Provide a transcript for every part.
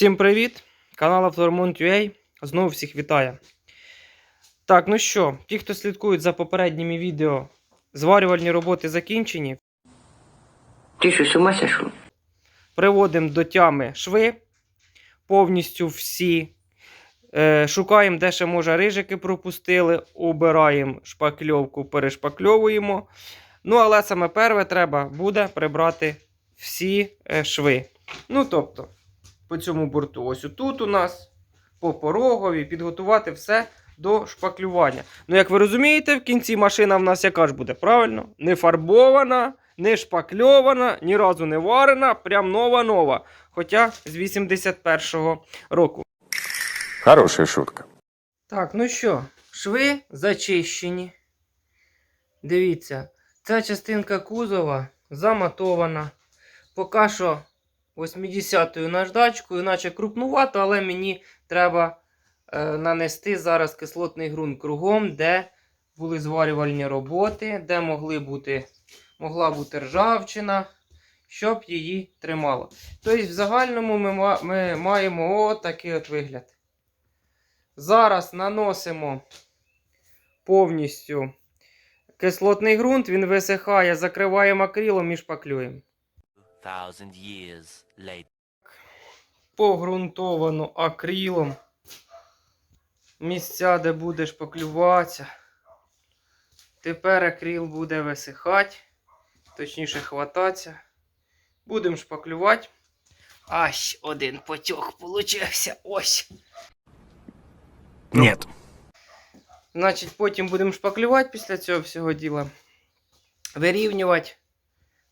Всім привіт! Канал Авторемонт.ua знову всіх вітає. Так, ну що, ті, хто слідкують за попередніми відео, зварювальні роботи закінчені. Ты что, с ума? Приводимо до тями шви повністю всі. Е, шукаємо, де ще може рижики пропустили, убираємо шпакльовку, перешпакльовуємо. Ну, але саме перше треба буде прибрати всі е, шви. Ну, тобто, по цьому борту, ось тут у нас, по порогові, підготувати все до шпаклювання. Ну, як ви розумієте, в кінці машина в нас яка ж буде, правильно? Не фарбована, не шпакльована, ні разу не варена, прям нова-нова. Хоча з 81-го року. Хорошая шутка. Так, ну що, шви зачищені. Дивіться, ця частинка кузова заматована. Поки що 80-ю наждачкою, наче крупнувато, але мені треба е, нанести зараз кислотний ґрунт кругом, де були зварювальні роботи, де могли бути, могла бути ржавчина, щоб її тримало. Тобто, в загальному ми, ми маємо отакий от вигляд. Зараз наносимо повністю кислотний ґрунт, він висихає, закриваємо акрилом і шпаклюємо. Thousand years later. Погрунтовано акрилом. Місця, де буде шпаклюватися. Тепер акрил буде висихати, точніше хвататися. Будемо шпаклювати. Аж один потік получився. Ось. Нет. Значить, потім будемо шпаклювати після цього всього діла. Вирівнювати.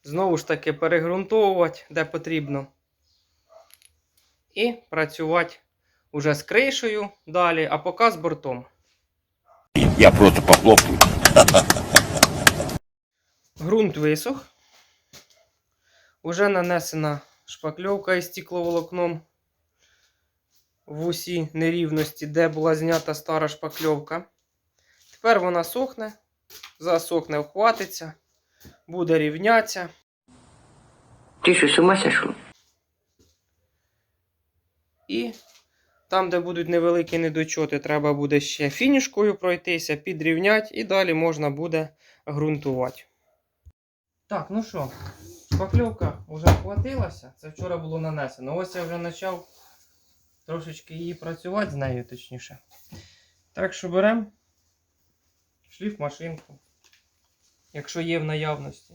Знову ж таки, перегрунтовувати, де потрібно. І працювати уже з кришею далі, а поки з бортом. Я просто похлопаю. Грунт висох. Уже нанесена шпакльовка із стекловолокном в усі нерівності, де була знята стара шпакльовка. Тепер вона сохне, засохне, вхватиться, буде рівнятися. Ты что, с ума? І там, де будуть невеликі недочоти, треба буде ще фінішкою пройтися, підрівняти, і далі можна буде ґрунтувати. Так, ну що, шпакльовка вже вхватилася. Це вчора було нанесено. Ось я вже почав трошечки її працювати з нею, точніше. Так що беремо шліф машинку, якщо є в наявності.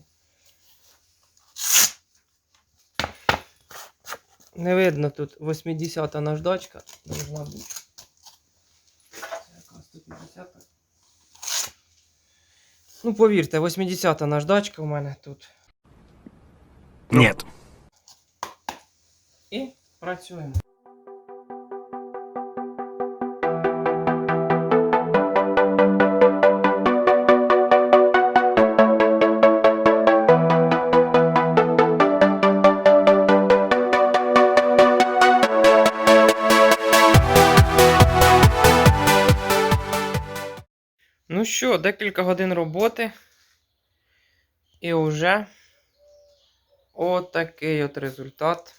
Не видно тут 80-та наждачка. Должна бути. Це яка 150-та. Ну, повірте, 80-та наждачка у мене тут. Нет. І працюємо. Що, декілька годин роботи. І вже отакий от результат.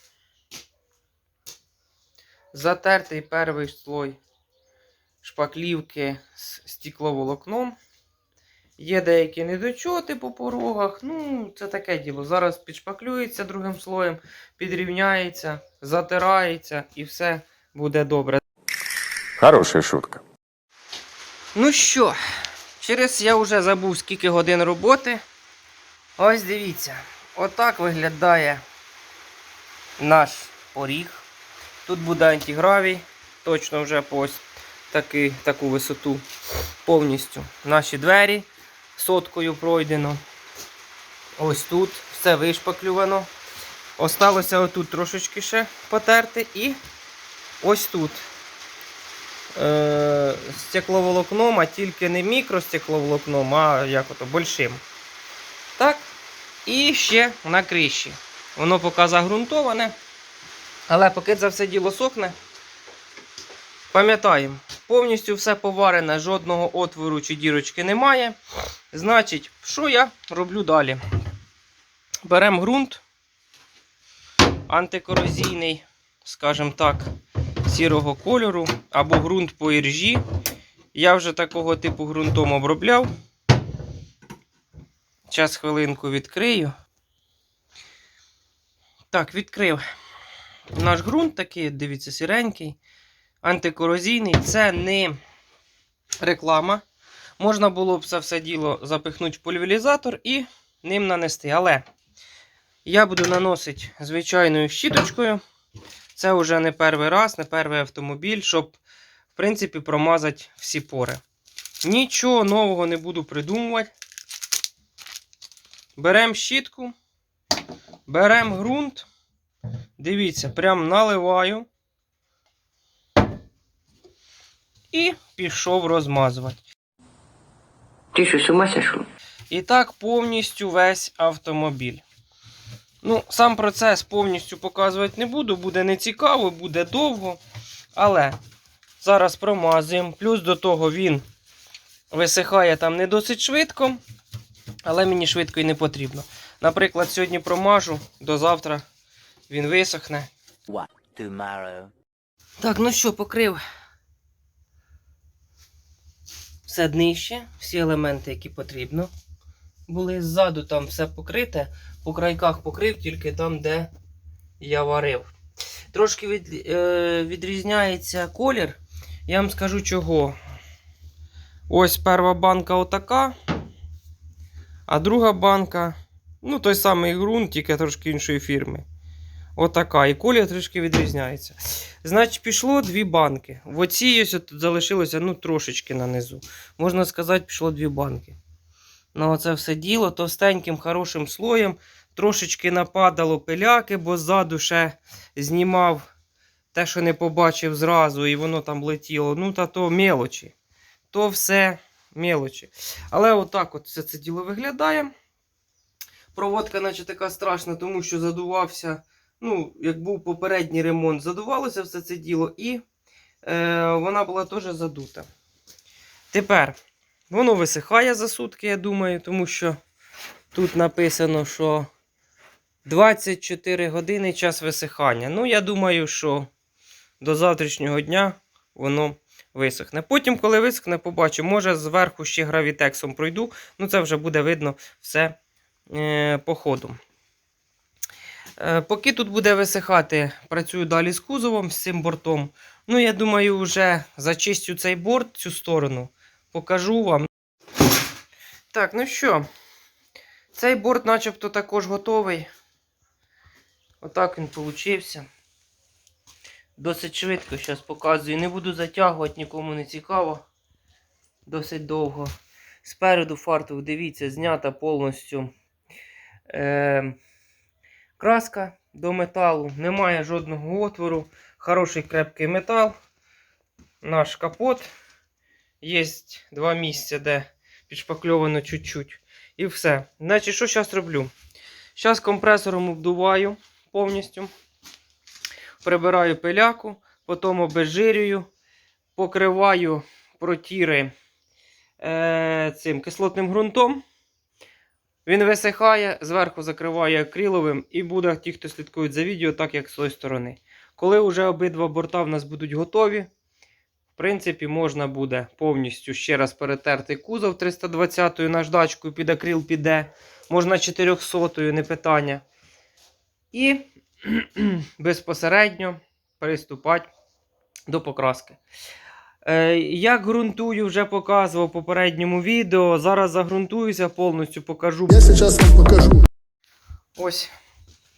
Затертий перший слой шпаклівки з стекловолокном. Є деякі недочоти по порогах. Ну, це таке діло. Зараз підшпаклюється другим слоєм, підрівняється, затирається і все буде добре. Хорошая шутка. Ну що, через я вже забув скільки годин роботи. Ось дивіться, отак виглядає наш поріг. Тут буде антигравій, точно вже по ось таки, таку висоту повністю. Наші двері соткою пройдено. Ось тут все вишпаклювано. Осталося отут трошечки ще потерти і ось тут е, стекловолокном, а тільки не мікростекловолокном, а як ото большим. Так. І ще на криші. Воно поки загрунтоване. Але поки це все діло сохне, пам'ятаємо, повністю все поварене, жодного отвору чи дірочки немає. Значить, що я роблю далі? Беремо ґрунт антикорозійний скажімо так, сірого кольору або ґрунт по іржі. Я вже такого типу ґрунтом обробляв. Зараз хвилинку відкрию. Так, відкрив. Наш ґрунт такий, дивіться, сіренький, антикорозійний. Це не реклама. Можна було б це все діло запихнути в пульверізатор і ним нанести. Але я буду наносити звичайною щіточкою. Це вже не перший раз, не перший автомобіль, щоб, в принципі, промазати всі пори. Нічого нового не буду придумувати. Беремо щітку, беремо ґрунт. Дивіться, прям наливаю. І пішов розмазувати. Что, с ума сошел? І так повністю весь автомобіль. Ну, сам процес повністю показувати не буду, буде нецікаво, буде довго. Але зараз промазуємо. Плюс до того він висихає там не досить швидко, але мені швидко і не потрібно. Наприклад, сьогодні промажу, до завтра він висохне. What? Tomorrow. Так, ну що, покрив все днище, всі елементи, які потрібно. Були ззаду там все покрите, по крайках покрив тільки там, де я варив. Трошки від, е, відрізняється колір. Я вам скажу чого. Ось перша банка отака, а друга банка, ну той самий ґрунт, тільки трошки іншої фірми. Отака. І колір трішки відрізняється. Значить, пішло дві банки. В оцій ось залишилося ну, трошечки на низу. Можна сказати, пішло дві банки. На оце все діло товстеньким хорошим слоєм. Трошечки нападало пиляки, бо ззаду ще знімав те, що не побачив зразу, і воно там летіло. Ну, та то мелочі. То все мелочі. Але отак от все це діло виглядає. Проводка, наче така страшна, тому що задувався ну, як був попередній ремонт, задувалося все це діло, і е, вона була теж задута. Тепер воно висихає за сутки, я думаю, тому що тут написано, що 24 години час висихання. Ну, я думаю, що до завтрашнього дня воно висохне. Потім, коли висохне, побачу, може зверху ще гравітексом пройду. Ну, це вже буде видно все е, по ходу. Е, Поки тут буде висихати, працюю далі з кузовом, з цим бортом. Ну, я думаю, вже зачистю цей борт, цю сторону, покажу вам. Так, ну що, цей борт начебто також готовий. Отак він получився. Досить швидко, зараз показую. Не буду затягувати, нікому не цікаво. Досить довго. Спереду фартух, дивіться, знята повністю. Е- Краска до металу, немає жодного отвору, хороший крепкий метал. Наш капот. Є два місця, де підшпакльовано чуть-чуть. І все. Значить, що зараз роблю? Зараз компресором обдуваю повністю. Прибираю пиляку, потім обезжирюю, покриваю протіри е, цим кислотним ґрунтом. Він висихає, зверху закриває акриловим і буде ті, хто слідкують за відео, так як з тої сторони. Коли вже обидва борта в нас будуть готові, в принципі, можна буде повністю ще раз перетерти кузов 320-ю наждачкою під акрил піде. Можна 400-ю, не питання. І безпосередньо приступати до покраски. Е, Як ґрунтую, вже показував в попередньому відео. Зараз загрунтуюся повністю, покажу. Я сейчас вам покажу. Ось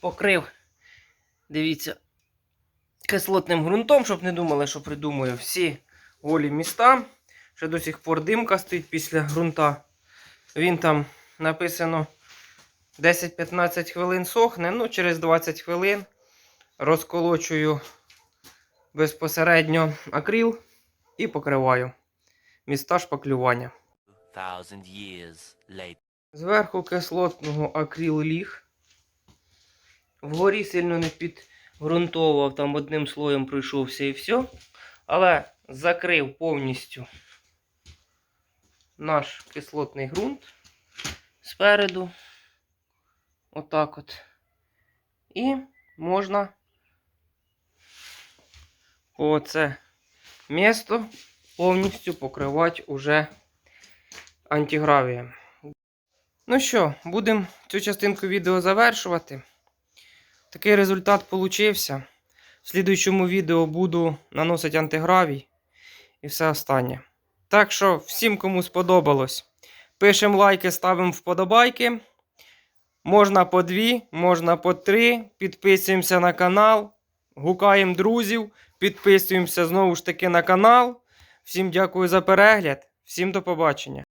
покрив. Дивіться, кислотним ґрунтом, щоб не думали, що придумую всі голі міста. Ще до сих пор димка стоїть після ґрунта. Він там написано 10-15 хвилин сохне. Ну, через 20 хвилин розколочую безпосередньо акрил і покриваю міста шпаклювання. Зверху кислотного акрил ліг. Вгорі сильно не підґрунтовував, там одним слоєм пройшовся і все. Але закрив повністю наш кислотний ґрунт спереду. Отак от. І можна оце місто повністю покривати уже антигравієм. Ну що, будемо цю частинку відео завершувати. Такий результат получився. В слідуючому відео буду наносити антигравій і все останнє. Так що, всім, кому сподобалось, пишемо лайки, ставимо вподобайки. Можна по дві, можна по три. Підписуємося на канал, гукаємо друзів, підписуємося знову ж таки на канал. Всім дякую за перегляд, всім до побачення.